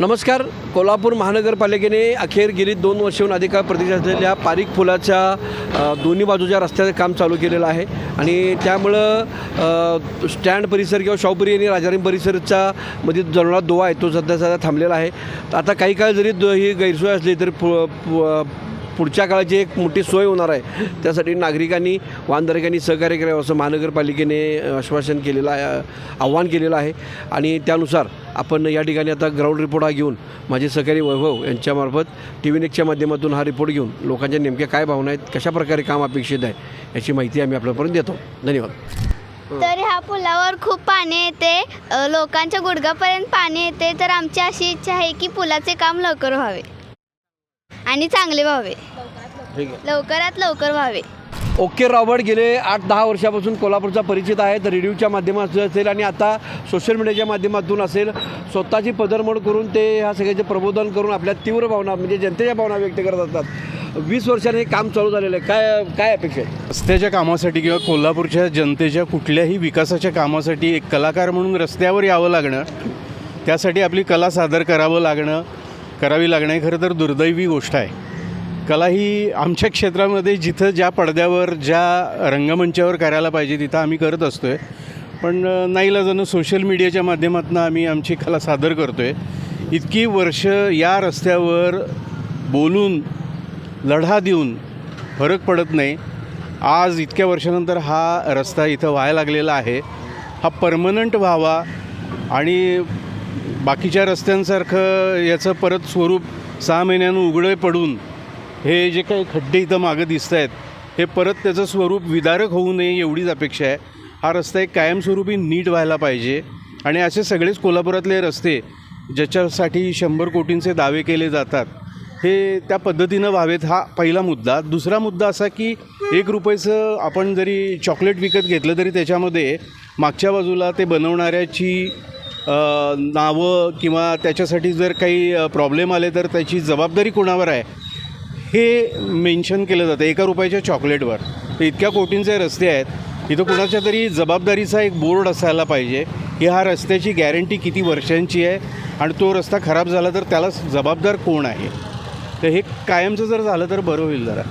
नमस्कार. कोल्हापूर महानगरपालिकेने अखेर गेली दोन वर्षहून अधिक काळ प्रतीक्षा असलेल्या पारिक पुलाच्या दोन्ही बाजूच्या रस्त्याचं काम चालू केलेलं आहे. आणि त्यामुळं स्टँड परिसर किंवा शाहपुरी आणि राजाराम परिसरचा म्हणजे मध्ये जळणारा दुवा आहे तो सध्या सध्या थांबलेला आहे. तर आता काही काळ जरी ही गैरसोय असली तरी पु- पुढच्या काळाची एक मोठी सोय होणार आहे त्यासाठी नागरिकांनी वाहनधारकांनी सहकार्य करावं असं महानगरपालिकेने आश्वासन केलेलं आहे आव्हान केलेलं आहे. आणि त्यानुसार आपण या ठिकाणी आता ग्राउंड रिपोर्ट हा घेऊन माझे सहकारी वैभव यांच्यामार्फत टी व्ही नेक्सच्या माध्यमातून हा रिपोर्ट घेऊन लोकांच्या नेमक्या काय भावना आहेत कशा प्रकारे काम अपेक्षित आहे याची माहिती आम्ही आपल्यापर्यंत देतो. धन्यवाद. तर ह्या पुलावर खूप पाणी येते लोकांच्या गुडघ्यापर्यंत पाणी येते तर आमची अशी इच्छा आहे की पुलाचे काम लवकर व्हावे. आणि चांगले व्हावे. ठीक आहे. लवकरात लवकर व्हावे. ओके रॉबर्ट गेले आठ दहा वर्षापासून कोल्हापूरचा परिचित आहे तर रेडिओच्या माध्यमातून असेल आणि आता सोशल मीडियाच्या माध्यमातून असेल. स्वतःची पदरमोड करून ते ह्या सगळ्याचे प्रबोधन करून आपल्या तीव्र भावना म्हणजे जनतेच्या भावना व्यक्त करत असतात. वीस वर्षाने हे काम चालू झालेलं आहे. काय काय अपेक्षा आहे? रस्त्याच्या कामासाठी किंवा कोल्हापूरच्या जनतेच्या कुठल्याही विकासाच्या कामासाठी एक कलाकार म्हणून रस्त्यावर यावं लागणं त्यासाठी आपली कला सादर करावं लागणं करावी लागणं ही खरं तर दुर्दैवी गोष्ट आहे. कला ही आमच्या क्षेत्रामध्ये जिथं ज्या पडद्यावर ज्या रंगमंचावर करायला पाहिजे तिथं आम्ही करत असतो आहे पण अ, नाईलाजानं सोशल मीडियाच्या माध्यमातून आम्ही आमची कला सादर करतो आहे इतकी वर्ष या रस्त्यावर बोलून लढा देऊन फरक पडत नाही. आज इतक्या वर्षानंतर हा रस्ता इथं व्हायला लागलेला आहे. हा परमनंट व्हावा आणि बाकीच्या रस्त्यांसारखं याचं परत स्वरूप सहा महिन्यानं उघडे पडून हे जे काही खड्डे इथं मागं दिसत आहेत हे परत त्याचं स्वरूप विदारक होऊ नये एवढीच अपेक्षा आहे. हा रस्ता एक कायमस्वरूपी नीट व्हायला पाहिजे आणि असे सगळेच कोल्हापुरातले रस्ते ज्याच्यासाठी शंभर कोटींचे दावे केले जातात हे त्या पद्धतीनं व्हावेत हा पहिला मुद्दा. दुसरा मुद्दा असा की एक रुपयाचं आपण जरी चॉकलेट विकत घेतलं तरी त्याच्यामध्ये मागच्या बाजूला ते बनवणाऱ्याची नावं किंवा त्याच्यासाठी जर काही प्रॉब्लेम आले तर त्याची जबाबदारी कोणावर आहे? हे मेन्शन केलं जातं एका रुपयाच्या चॉकलेटवर. तर इतक्या कोटींचे रस्ते आहेत. इथं कुणाच्या तरी जबाबदारीचा एक बोर्ड असायला पाहिजे. की हा रस्त्याची गॅरंटी किती वर्षांची आहे? आणि तो रस्ता खराब झाला तर त्याला जबाबदार कोण आहे? तर हे कायमचं जर झालं तर बरं होईल जरा.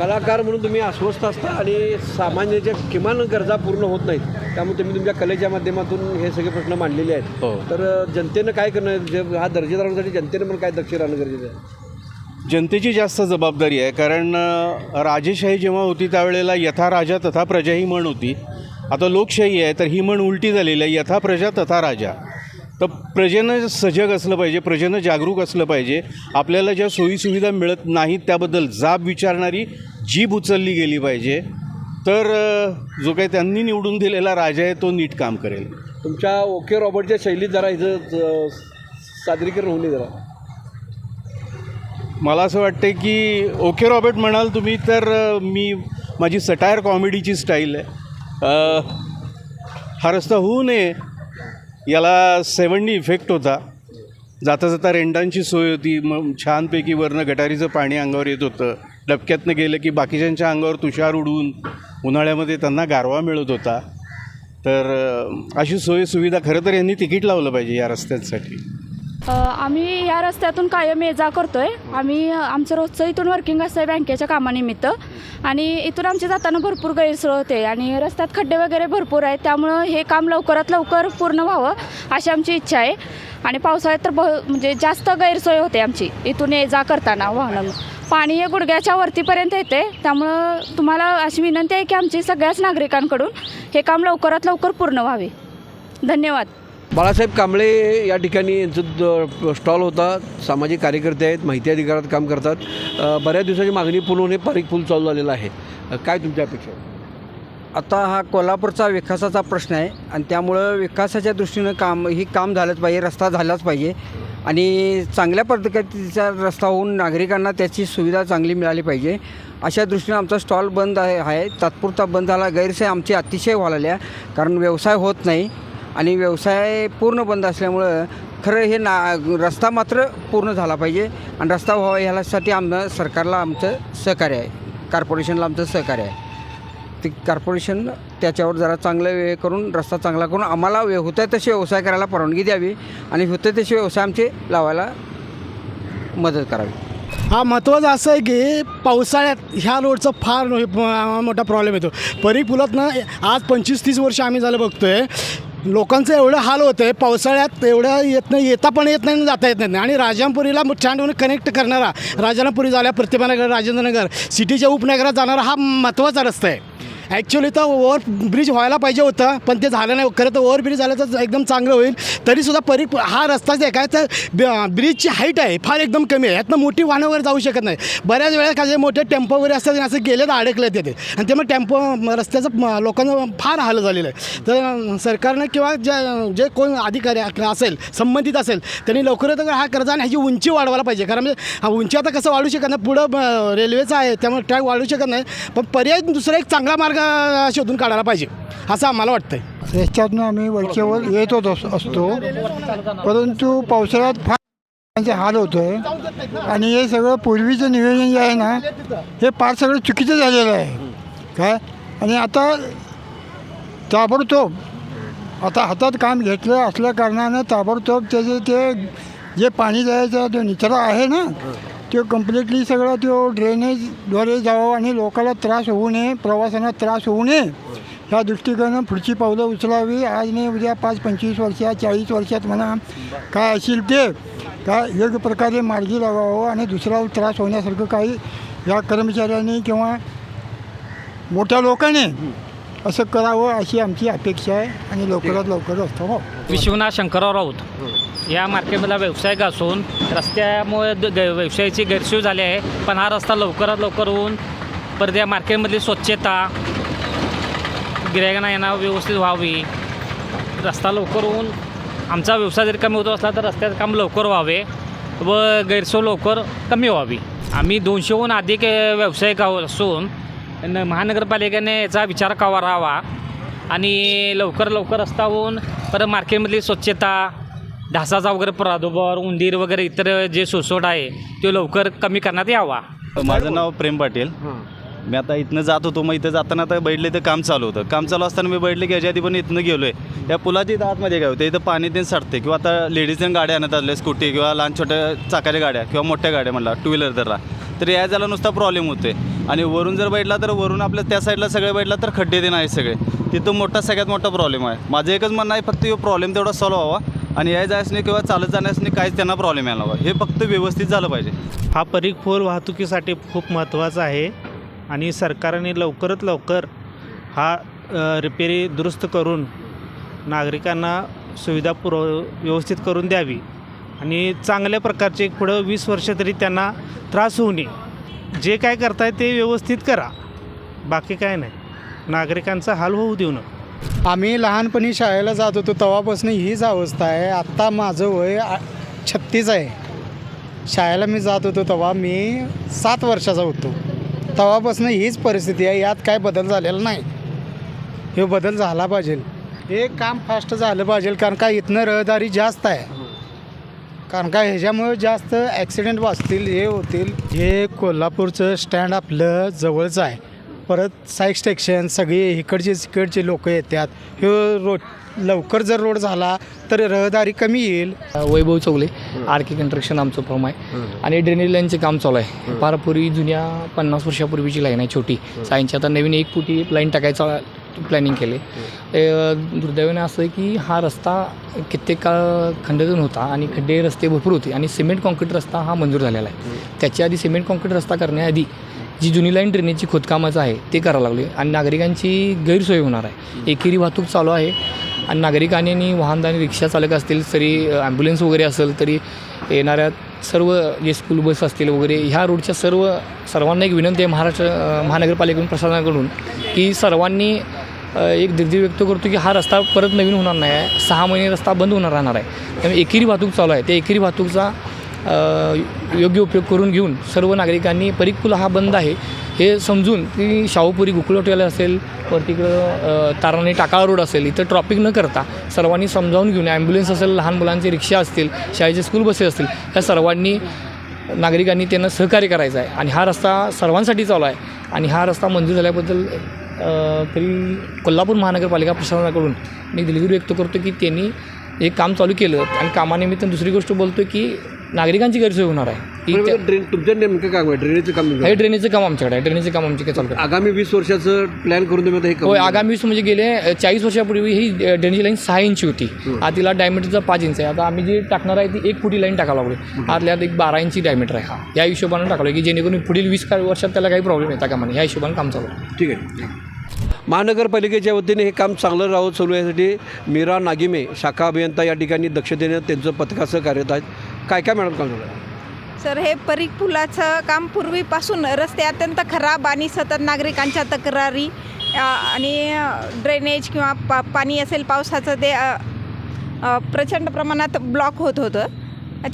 कलाकार म्हणून तुम्ही अस्वस्थ असता आणि सामान्याच्या किमान गरजा पूर्ण होत नाहीत. त्यामुळे तुम्ही तुमच्या कलेच्या माध्यमातून हे सगळे प्रश्न मांडलेले आहेत. हो. तर जनतेनं काय करणं? जे हा दर्जेदार होण्यासाठी जनतेनं पण काय दक्ष राहणं गरजेचं आहे? जनतेची जास्त जबाबदारी आहे कारण राजेशाही जेव्हा होती त्यावेळेला यथा राजा तथा प्रजा ही म्हण होती. आता लोकशाही आहे तर ही म्हण उलटी झालेली आहे यथा प्रजा तथा राजा. तर प्रजेनं सजग असलं पाहिजे प्रजेनं जागरूक असलं पाहिजे. आपल्याला ज्या सोयीसुविधा मिळत नाहीत त्याबद्दल जाब विचारणारी जीभ उचलली गेली पाहिजे. तर जो काही त्यांनी निवडून दिलेला राजा आहे तो नीट काम करेल. तुमच्या ओके रॉबर्टच्या शैलीत जरा इथं सादरीकरण होऊ जरा. मला असं वाटतं की ओके रॉबर्ट म्हणाल तुम्ही तर मी माझी सटायर कॉमेडीची स्टाईल आहे. हा रस्ता होऊ नये याला सेवननी इफेक्ट होता. जाता जाता रेंडांची सोय होती मग छानपैकी वरनं गटारीचं पाणी अंगावर येत होतं. डबक्यातनं गेलं की बाकीच्यांच्या अंगावर तुषार उडवून उन्हाळ्यामध्ये त्यांना गारवा मिळत होता. तर अशी सोय सुविधा खरं तर यांनी तिकीट लावलं पाहिजे या रस्त्यांसाठी. आम्ही या रस्त्यातून कायम ये जा करतो आहे आम्ही आमचं रोजचं इथून वर्किंग असतं आहे बँकेच्या कामानिमित्त. आणि इथून आमच्या जाताना भरपूर गैरसोय होते आणि रस्त्यात खड्डे वगैरे भरपूर आहेत. त्यामुळं हे काम लवकरात लवकर पूर्ण व्हावं अशी आमची इच्छा आहे. आणि पावसाळ्यात तर ब म्हणजे जास्त गैरसोय होते आमची. इथून ये जा करताना वाहनं पाणी हे गुडघ्याच्या वरतीपर्यंत येते. त्यामुळं तुम्हाला अशी विनंती आहे की आमची सगळ्याच नागरिकांकडून हे काम लवकरात लवकर पूर्ण व्हावे. धन्यवाद. बाळासाहेब कांबळे या ठिकाणी यांचं स्टॉल होता. सामाजिक कार्यकर्ते आहेत माहिती अधिकारात काम करतात. बऱ्याच दिवसाची मागणी पूर्ण होणे पारिक पूल चालू झालेला आहे. काय तुमच्या अपेक्षा आता हा कोल्हापूरचा विकासाचा प्रश्न आहे आणि त्यामुळं विकासाच्या दृष्टीनं काम ही काम झालंच पाहिजे रस्ता झालाच पाहिजे. आणि चांगल्या पद्धतीचा रस्ता होऊन नागरिकांना त्याची सुविधा चांगली मिळाली पाहिजे. अशा दृष्टीनं आमचा स्टॉल बंद आहे आहे. तात्पुरता बंद झाला गैरसोय आमची अतिशय व्हायला कारण व्यवसाय होत नाही. आणि व्यवसाय पूर्ण बंद असल्यामुळं खरं हे ना रस्ता मात्र पूर्ण झाला पाहिजे. आणि रस्ता व्हावा ह्यासाठी आमचं सरकारला आमचं सहकार्य आहे. कॉर्पोरेशनला आमचं सहकार्य आहे. ते कॉर्पोरेशन त्याच्यावर जरा चांगलं हे करून रस्ता चांगला करून आम्हाला वे- होत्या तसे व्यवसाय करायला परवानगी द्यावी आणि होते तसे व्यवसाय आमचे लावायला मदत करावी. हा महत्त्वाचं असं आहे की पावसाळ्यात ह्या रोडचा फार मोठा प्रॉब्लेम येतो. परी पुलातनं आज पंचवीस तीस वर्ष आम्ही झालं बघतो आहे लोकांचं एवढं हाल होतं आहे पावसाळ्यात एवढं येत नाही येता पण येत नाही जाता येत नाही. आणि राजापुरीला स्टँडवरून कनेक्ट करणारा राजानापुरी झाल्या प्रतिभानगर राजेंद्रनगर सिटीच्या उपनगरात जाणारा हा महत्त्वाचा रस्ता आहे. ॲक्च्युली तर ओव्हर ब्रिज व्हायला पाहिजे होतं पण ते झालं नाही. खरं तर ओव्हर ब्रिज झालं तर एकदम चांगलं होईल. तरीसुद्धा परी हा रस्ता जे काय तर ब्रिजची हाईट आहे फार एकदम कमी आहे. यातनं मोठी वाहनं वगैरे जाऊ शकत नाही. बऱ्याच वेळा काही मोठे टेम्पो वगैरे असतात आणि असं गेले तर अडकले ते आणि त्यामुळे टेम्पो रस्त्याचं लोकांना फार हाल झालेलं आहे. तर सरकारनं किंवा ज्या जे कोण अधिकारी असेल संबंधित असेल त्यांनी लवकरात हा कर्ज आणि ह्याची उंची वाढवायला पाहिजे. कारण म्हणजे हा उंची आता कसं वाढू शकत नाही. पुढं रेल्वेचं आहे त्यामुळे ट्रॅक वाढू शकत नाही. पण पर्याय दुसरा एक चांगला मार्ग शोधून काढायला पाहिजे असं आम्हाला वाटतंय. रस्त्यातनं आम्ही वरच्यावर येत होत असतो. परंतु पावसाळ्यात फार त्यांचे हाल होतो आहे आणि हे सगळं पूर्वीचं नियोजन जे आहे ना हे फार सगळं चुकीचं झालेलं आहे. काय? आणि आता ताबडतोब आता हातात काम घेतलं असल्या कारणानं ताबडतोब त्याचे ते जे पाणी जायचा जो निचरा आहे ना तो कम्प्लिटली सगळं तो ड्रेनेजद्वारे जावं आणि लोकांना त्रास होऊ नये प्रवाशांना त्रास होऊ नये ह्या दृष्टिकोनं पुढची पावलं उचलावी. आज नाही उद्या पाच पंचवीस वर्षात चाळीस वर्षात म्हणा काय असेल ते काय योग्य प्रकारे मार्गी लावावं आणि दुसरा त्रास होण्यासारखं काही या कर्मचाऱ्यांनी किंवा मोठ्या लोकांनी असं करावं अशी आमची अपेक्षा आहे आणि लवकरात लवकर रस्ता हो. विश्वनाथ शंकरराव राऊत. या मार्केटमधला व्यावसायिक असून रस्त्यामुळे द- ग- व्यवसायाची गैरसोय झाली आहे. पण हा रस्ता लवकरात लवकर होऊन परत या मार्केटमधली स्वच्छता गिरायकांना यांना व्यवस्थित व्हावी. रस्ता लवकर होऊन आमचा व्यवसाय जरी कमी होतो असला तर रस्त्याचं काम लवकर व्हावे व गैरसोय लवकर कमी व्हावी. आम्ही दोनशेहून अधिक व्यावसायिक आहोत असून न- महानगरपालिकेने याचा विचार करावा आणि लवकर लवकर रस्ता होऊन परत मार्केटमधली स्वच्छता ढासाचा वगैरे प्रादुर्भाव उंदीर वगैरे इतर जे सुसोट आहे ते लवकर कमी करण्यात यावा. माझं नाव प्रेम पाटील. मी आता इथनं जात होतो मग इथं जाताना आता बैठले तर काम चालू होतं. काम चालू असताना मी बैठले की याच्या आधी पण इथनं गेलो आहे या पुलाच्या इथं आतमध्ये काय होतं इथं पाणी ते सडते किंवा आता लेडीजने गाड्या आणत आल्या स्कूटी किंवा लहान छोट्या चाकाच्या गाड्या किंवा मोठ्या गाड्या म्हणला टू व्हीलर धरला तर या जायला नुसता प्रॉब्लेम होते आणि वरून जर बैठला तर वरून आपल्या त्या साईडला सगळे बैठला तर खड्डे ते नाही सगळे. तिथं मोठा सगळ्यात मोठा प्रॉब्लेम आहे. माझं एकच म्हणणं आहे फक्त प्रॉब्लेम तेवढा सॉल्व्ह व्हावा. आणि या जायसने किंवा चालत जाण्यासने काहीच त्यांना प्रॉब्लेम यायला हवा हे फक्त व्यवस्थित झालं पाहिजे. हा परीख फोर वाहतुकीसाठी खूप महत्त्वाचा आहे आणि सरकारने लवकरात लवकर हा रिपेरी दुरुस्त करून नागरिकांना सुविधा पुरव व्यवस्थित करून द्यावी आणि चांगल्या प्रकारचे पुढं वीस वर्ष तरी त्यांना त्रास होऊ नये. जे काय करताय ते व्यवस्थित करा. बाकी काय नाही. नागरिकांचा हाल होऊ देऊ नका. आम्ही लहानपणी शाळेला जात होतो तेव्हापासून हीच अवस्था आहे. आत्ता माझं वय छत्तीस आहे. शाळेला मी जात होतो तेव्हा मी सात वर्षाचा होतो. तेव्हापासून हीच परिस्थिती आहे यात काय बदल झालेला नाही. हे बदल झाला पाहिजे. हे काम फास्ट झालं पाहिजे कारण का इथनं रहदारी जास्त आहे. कारण का ह्याच्यामुळे जास्त ॲक्सिडेंट वाचतील हे होतील. हे कोल्हापूरचं स्टँड आपलं जवळचं आहे. परत साईक स्टेशन सगळे इकडचे तिकडचे लोक येतात. हे रोड लवकर जर रोड झाला तर रहदारी कमी येईल. Vaibhav Chaule R K construction आमचं फर्म आहे. आणि ड्रेनेज लाईनचे काम चालू आहे. फार पूर्वी जुन्या पन्नास वर्षापूर्वीची लाईन आहे छोटी. सायन्सची आता नवीन एक फुटी लाईन टाकायचं प्लॅनिंग केले. दुर्दैवाने असं आहे की हा रस्ता कित्येक काळ खंडन होता आणि खड्डे रस्ते भरपूर होते. आणि सिमेंट कॉन्क्रीट रस्ता हा मंजूर झालेला आहे. त्याच्या आधी सिमेंट कॉन्क्रीट रस्ता करण्याआधी जी जुनी लाईन ड्रेनेजची खोदकामाचं आहे ते करावं लागले आणि नागरिकांची गैरसोय होणार आहे. एकेरी वाहतूक चालू आहे. आणि नागरिकांनी आणि वाहनदानी रिक्षा चालक असतील तरी ॲम्ब्युलन्स वगैरे असेल तरी येणाऱ्या सर्व जे स्कूल बस असतील वगैरे ह्या रोडच्या सर्व सर्वांना एक विनंती आहे महाराष्ट्र महानगरपालिकेकडून प्रशासनाकडून की सर्वांनी एक दिर्दी व्यक्त करतो की हा रस्ता परत नवीन होणार नाही आहे. सहा महिने रस्ता बंद होणार राहणार आहे. त्यामुळे एकेरी वाहतूक चालू आहे. त्या एकेरी वाहतूकचा योग्य उपयोग करून घेऊन सर्व नागरिकांनी परीख हा बंद आहे. हे समजून की शाहूपुरी गोकुळवाटेला असेल वर तिकडं ताराणी टाकाळा रोड असेल इथं ट्रॉपिक न करता सर्वांनी समजावून घेऊन ॲम्ब्युलन्स असेल लहान मुलांचे रिक्षा असतील शाळेचे स्कूल बसेस असतील या सर्वांनी नागरिकांनी त्यांना सहकार्य करायचं आहे. आणि हा रस्ता सर्वांसाठी चालू आहे. आणि हा रस्ता मंजूर झाल्याबद्दल तरी कोल्हापूर महानगरपालिका प्रशासनाकडून मी दिलगिरी व्यक्त करतो की त्यांनी हे काम चालू केलं. आणि कामानिमित्त दुसरी गोष्ट बोलतो की नागरिकांची गैरसोय होणार आहे. की ड्रेन तुमचं नेमकं काम आहे ड्रेनेजचं काम हे ड्रेनेजचं काम आमच्याकडे आहे. ड्रेनेजचं काम आमच्याकडे चालू आहे. आगामी वीस वर्षाचं प्लॅन करून तुम्ही आता हे होय आगामी वीस म्हणजे गेले चाळीस वर्षापूर्वी ही ड्रेनेज लाईन सहा इंची होती. आता तिला डायमीटरचा पाच इंच आहे. आता आम्ही जी टाकणार आहे ती एक फुटी लाईन टाकावं लागलो आतल्यात एक बारा इंची डायमीटर आहे हा. या हिशोबानं टाकलो की जेणेकरून पुढील वीस का- वर्षात त्याला काही प्रॉब्लेम येता कामा नये. या हिशोबानं काम चालू आहे. ठीक आहे. महानगरपालिकेच्या वतीने हे काम चांगलं राहत चालू यासाठी मीरा नागिमे शाखा अभियंता या ठिकाणी दक्षतेने त्यांचं पथकासह कार्यरत आहेत. काय काय मॅडम काम झालं? सर हे परीख पुलाचं काम पूर्वीपासून रस्ते अत्यंत खराब आणि सतत नागरिकांच्या तक्रारी अ, आणि ड्रेनेज किंवा पा पाणी असेल पावसाचं ते अ, अ, प्रचंड प्रमाणात ब्लॉक होत होतं.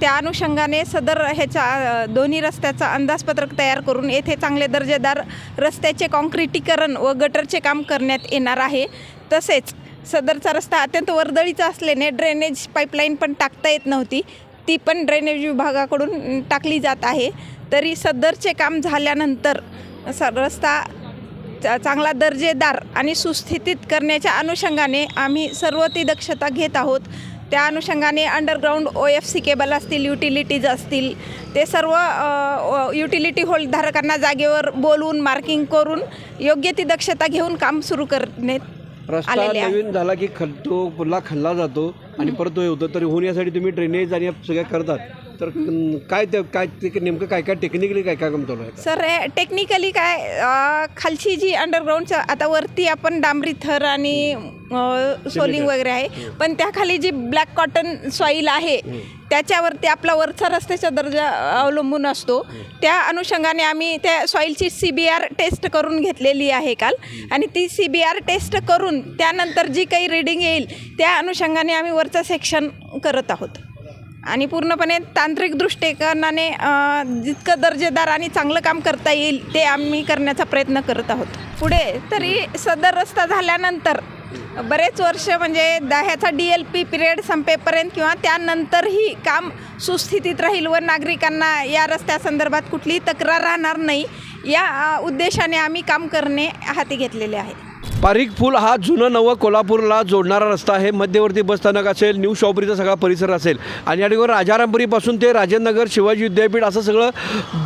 त्या अनुषंगाने सदर ह्याचा अ, दोन्ही रस्त्याचा अंदाजपत्रक तयार करून येथे चांगले दर्जेदार रस्त्याचे काँक्रिटीकरण व गटरचे काम करण्यात येणार आहे. तसेच सदरचा रस्ता अत्यंत वर्दळीचा असल्याने ड्रेनेज पाईपलाईन पण टाकता येत नव्हती. ती पण ड्रेनेज विभागाकडून टाकली जात आहे. तरी सदरचे काम झाल्यानंतर स रस्ता चा- चांगला दर्जेदार आणि सुस्थितीत करण्याच्या अनुषंगाने आम्ही सर्व ती दक्षता घेत आहोत. त्या अनुषंगाने underground O F C cable असतील युटिलिटीज असतील ते सर्व युटिलिटी होल्डधारकांना जागेवर बोलवून मार्किंग करून योग्य ती दक्षता घेऊन काम सुरू करण्यात रस्ता नवीन झाला की खल तो पुन्हा खणला जातो आणि परत तो होतं तर होऊन यासाठी तुम्ही ड्रेनेज आणि या सगळ्या करतात. तर काय ते काय ते नेमकं काय काय टेक्निकली काय काय काम चालू आहे? सर हे टेक्निकली काय अ, खालची जी अंडरग्राऊंडचं आता वरती आपण डांबरी थर आणि अ, सोलिंग वगैरे आहे पण त्या खाली जी ब्लॅक कॉटन सॉईल आहे त्याच्यावरती आपला वरचा रस्त्याचा दर्जा अवलंबून असतो. त्या अनुषंगाने आम्ही त्या सॉईलची सी बी आर टेस्ट करून घेतलेली आहे काल. आणि ती सी बी आर टेस्ट करून त्यानंतर जी काही रिडिंग येईल त्या अनुषंगाने आम्ही वरचं सेक्शन करत आहोत. आणि पूर्णपणे तांत्रिक दृष्टिकोनाने जितकं दर्जेदार आणि चांगलं काम करता येईल ते आम्ही करण्याचा प्रयत्न करत आहोत. पुढे तरी सदर रस्ता झाल्यानंतर बरेच वर्ष म्हणजे ह्याचा डी एल पी पिरियड संपेपर्यंत किंवा त्यानंतरही काम सुस्थितीत राहील व नागरिकांना या रस्त्यासंदर्भात कुठलीही तक्रार राहणार नाही या उद्देशाने आम्ही काम करणे हाती घेतलेले आहे. पारिक पूल हा जुनं नवं कोल्हापूरला जोडणारा रस्ता आहे. मध्यवर्ती बसस्थानक असेल न्यू शॉपरीचा सगळा परिसर असेल. आणि या ठिकाणी राजारामपुरीपासून ते राजेंद्रनगर शिवाजी विद्यापीठ असं सगळं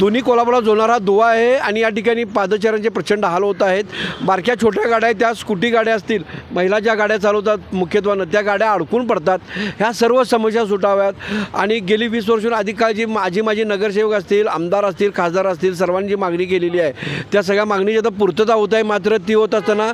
दोन्ही कोल्हापूरला जोडणारा दुवा आहे. आणि या ठिकाणी पादचाऱ्यांचे प्रचंड हाल होत आहेत. बारक्या छोट्या गाड्या आहेत. त्या स्कूटी गाड्या असतील. महिला ज्या गाड्या चालवतात मुख्यत्वानं त्या गाड्या अडकून पडतात. ह्या सर्व समस्या सुटाव्यात. आणि गेली वीस वर्षून अधिक काळ जी माझी माझी नगरसेवक असतील आमदार असतील खासदार असतील सर्वांनी जी मागणी केलेली आहे त्या सगळ्या मागणीची आता पूर्तता होत आहे. मात्र ती होत असताना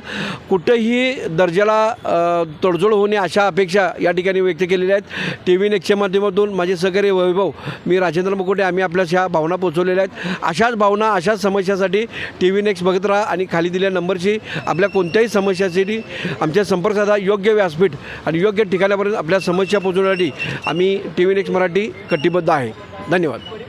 कुठंही दर्जाला तडजोड होणे अशा अपेक्षा या ठिकाणी व्यक्त केलेल्या आहेत. टी व्ही नेक्सच्या माध्यमातून माझे सहकारी वैभव मी राजेंद्र मुकुटे आम्ही आपल्या ह्या भावना पोचवलेल्या आहेत. अशाच भावना अशाच समस्यासाठी टी व्ही नेक्स्ट बघत राहा आणि खाली दिल्या नंबरशी आपल्या कोणत्याही समस्यासाठी आमच्या संपर्क साधा योग्य व्यासपीठ आणि योग्य ठिकाणापर्यंत आपल्या समस्या पोचवण्यासाठी आम्ही टी व्ही नेक्स्ट मराठी कटिबद्ध आहे. धन्यवाद.